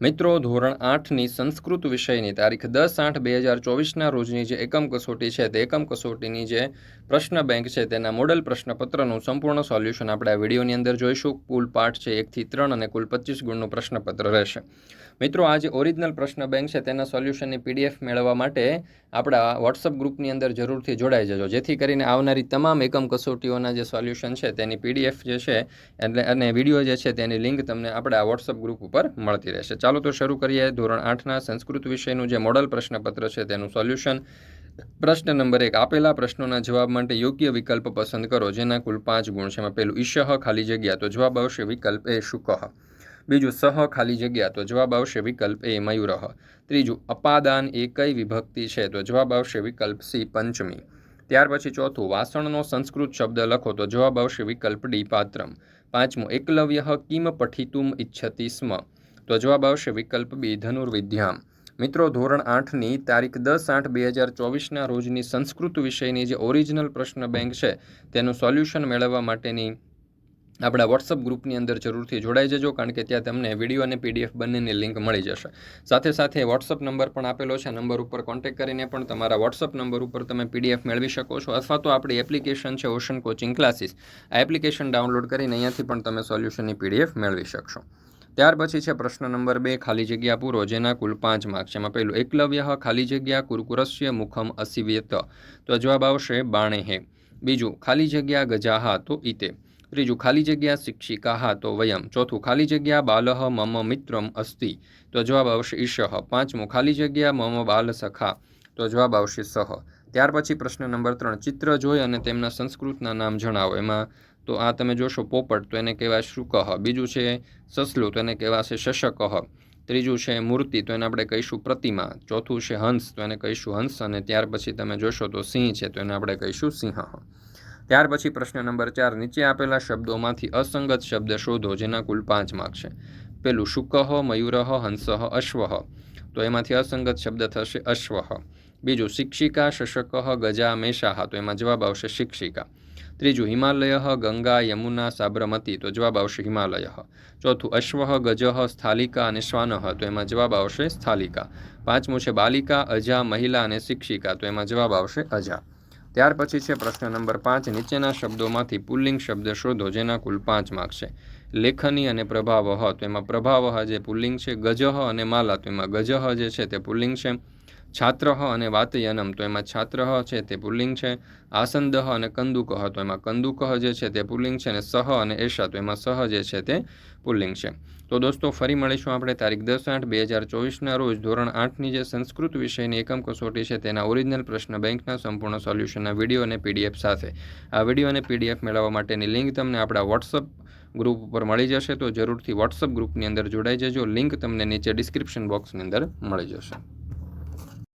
મિત્રો, ધોરણ આઠની સંસ્કૃત વિષયની તારીખ દસ આઠ બે હજાર ચોવીસના રોજની જે એકમ કસોટી છે, તે એકમ કસોટીની જે પ્રશ્ન બેંક છે, તેના મોડલ પ્રશ્નપત્રનું સંપૂર્ણ સોલ્યુશન આપણે આ વિડીયોની અંદર જોઈશું. કુલ પાઠ છે એકથી ત્રણ અને કુલ પચીસ ગુણનું પ્રશ્નપત્ર રહેશે. મિત્રો, આ જે ઓરિજિનલ પ્રશ્ન બેંક છે, તેના સોલ્યુશનની પીડીએફ મેળવવા માટે આપણા વોટ્સઅપ ગ્રુપની અંદર જરૂરથી જોડાઈ જજો. જેથી કરીને આવનારી તમામ એકમ કસોટીઓના જે સોલ્યુશન છે, તેની પીડીએફ જે છે, એટલે અને વીડિયો જે છે, તેની લિંક તમને આપણા વોટ્સઅપ ગ્રુપ ઉપર મળતી રહેશે. ચાલો તો શરૂ કરીએ. ધોરણ આઠના સંસ્કૃત વિષયનું જે મોડલ પ્રશ્નપત્ર છે તેનું સોલ્યુશન. પ્રશ્ન નંબર એક, આપેલા પ્રશ્નોના જવાબ માટે યોગ્ય વિકલ્પ પસંદ કરો, જેના કુલ પાંચ ગુણ છે. એમાં પહેલું ઈશહ ખાલી જગ્યા, તો જવાબ આવશે વિકલ્પ એ શુકહ બીજું સહ ખાલી જગ્યા, તો જવાબ આવશે વિકલ્પ એ મયુરહ ત્રીજું, અપાદાન એ કઈ વિભક્તિ છે, તો જવાબ આવશે વિકલ્પ સી, પંચમી. ત્યાર પછી ચોથું, વાસણનો સંસ્કૃત શબ્દ લખો, તો જવાબ આવશે વિકલ્પ ડી, પાત્રમ. પાંચમું, એકલવ્ય કિમ પઠિતુમ ઇચ્છતિ સ્મ. તો જવાબ આવશે વિકલ્પ બી, ધનુર્વિદ્યામ. મિત્રો, ધોરણ આઠની તારીખ દસ આઠ બે હજાર ચોવીસના રોજની સંસ્કૃત વિષયની જે ઓરિજિનલ પ્રશ્ન બેંક છે, તેનું સોલ્યુશન મેળવવા માટેની આપણા વોટ્સઅપ ગ્રુપની અંદર જરૂરથી જોડાઈ જજો, કારણ કે ત્યાં તમને વીડિયો અને પીડીએફ બંનેની લિંક મળી જશે. સાથે સાથે વોટ્સઅપ નંબર પણ આપેલો છે નંબર ઉપર કોન્ટેક્ટ કરીને પણ તમારા વોટ્સઅપ નંબર ઉપર તમે પીડીએફ મેળવી શકો છો, અથવા તો આપણી એપ્લિકેશન છે ઓશન કોચિંગ ક્લાસીસ આ એપ્લિકેશન ડાઉનલોડ કરીને અહીંયાથી પણ તમે સોલ્યુશનની પીડીએફ મેળવી શકશો. ત્યાર પછી છે પ્રશ્ન નંબર બે, ખાલી જગ્યા પૂરો, જેના કુલ પાંચ માર્ક છે. એમાં પહેલું, એકલવ્ય ખાલી જગ્યા કુરકુરસ્ય મુખમ, અસિવ્યત. તો જવાબ આવશે બાણે હે. બીજું, ખાલી જગ્યા ગજાહા તો ઈતે. ત્રીજું, ખાલી જગ્યા, શિક્ષિકા હા, તો વયમ. ચોથું, ખાલી જગ્યા બાલહ મમ, મિત્રમ, અસ્તિ. તો જવાબ આવશે ઈશહ પાંચમું, ખાલી જગ્યા, મમ, બાલ સખા. તો જવાબ આવશે સહ ત્યાર પછી પ્રશ્ન નંબર ત્રણ, ચિત્ર જોઈ અને તેમના સંસ્કૃતના નામ જણાવો. એમાં તો આ તમે જોશો પોપટ, તો એને કહેવાય શુકહ. બીજું છે સસલું, તો એને કહેવાશે શશકહ. ત્રીજું છે મૂર્તિ, તો એને આપણે કહીશું પ્રતિમા. ચોથું છે હંસ, તો એને કહીશું હંસ. અને ત્યાર પછી તમે જોશો તો સિંહ છે, તો એને આપણે કહીશું સિંહ. ત્યાર પછી પ્રશ્ન નંબર ચાર, નીચે આપેલા શબ્દોમાંથી અસંગત શબ્દ શોધો, જેના કુલ પાંચ માર્ક છે. પેલું શુકહ, મયુરહ, હંસહ, અશ્વહ. તો એમાંથી અસંગત શબ્દ થશે અશ્વહ. બીજું શિક્ષિકા, શશકહ, ગજા મેષાહ તો એમાં જવાબ આવશે શિક્ષિકા. ત્રીજું, હિમાલય ગંગા યમુના સાબરમતી. તો જવાબ આવશે હિમાલય. ચોથું, અશ્વ ગજહ સ્થાલિકા અને શ્વાનહ તો એમાં જવાબ આવશે સ્થાલિકા. પાંચમું છે, બાલિકા, અજા, મહિલા અને શિક્ષિકા. તો એમાં જવાબ આવશે અજા. ત્યાર પછી છે પ્રશ્ન નંબર પાંચ, નીચેના શબ્દોમાંથી પુલ્લિંગ શબ્દ શોધો, જેના કુલ પાંચ માર્ક છે. લેખની અને પ્રભાવહ તો એમાં પ્રભાવહ જે પુલ્લિંગ છે ગજહ અને માલા, તો એમાં ગજહ જે છે તે પુલ્લિંગ છે. છાત્રહ અને વાતયનમ, તો એમાં છાત્ર છે, તે પુલ્લિંગ છે. આસંદહ અને કંદુકહ તો એમાં કંદુકહ જે છે, તે પુલ્લિંગ છે. અને સહ અને એશા તો એમાં સહ જે છે, તે પુલ્લિંગ છે. તો દોસ્તો, ફરી મળીશું આપણે તારીખ દસ આઠ બે હજાર ચોવીસના રોજ ધોરણ આઠની જે સંસ્કૃત વિષયની એકમ કસોટી છે, તેના ઓરિજિનલ પ્રશ્ન બેંકના સંપૂર્ણ સોલ્યુશનના વીડિયો અને પીડીએફ સાથે. આ વીડિયો અને પીડીએફ મેળવવા માટેની લિંક તમને આપણા વોટ્સઅપ ગ્રુપ ઉપર મળી જશે. તો જરૂરથી વોટ્સઅપ ગ્રુપની અંદર જોડાઈ જજો. લિંક તમને નીચે ડિસ્ક્રિપ્શન બોક્સની અંદર મળી જશે.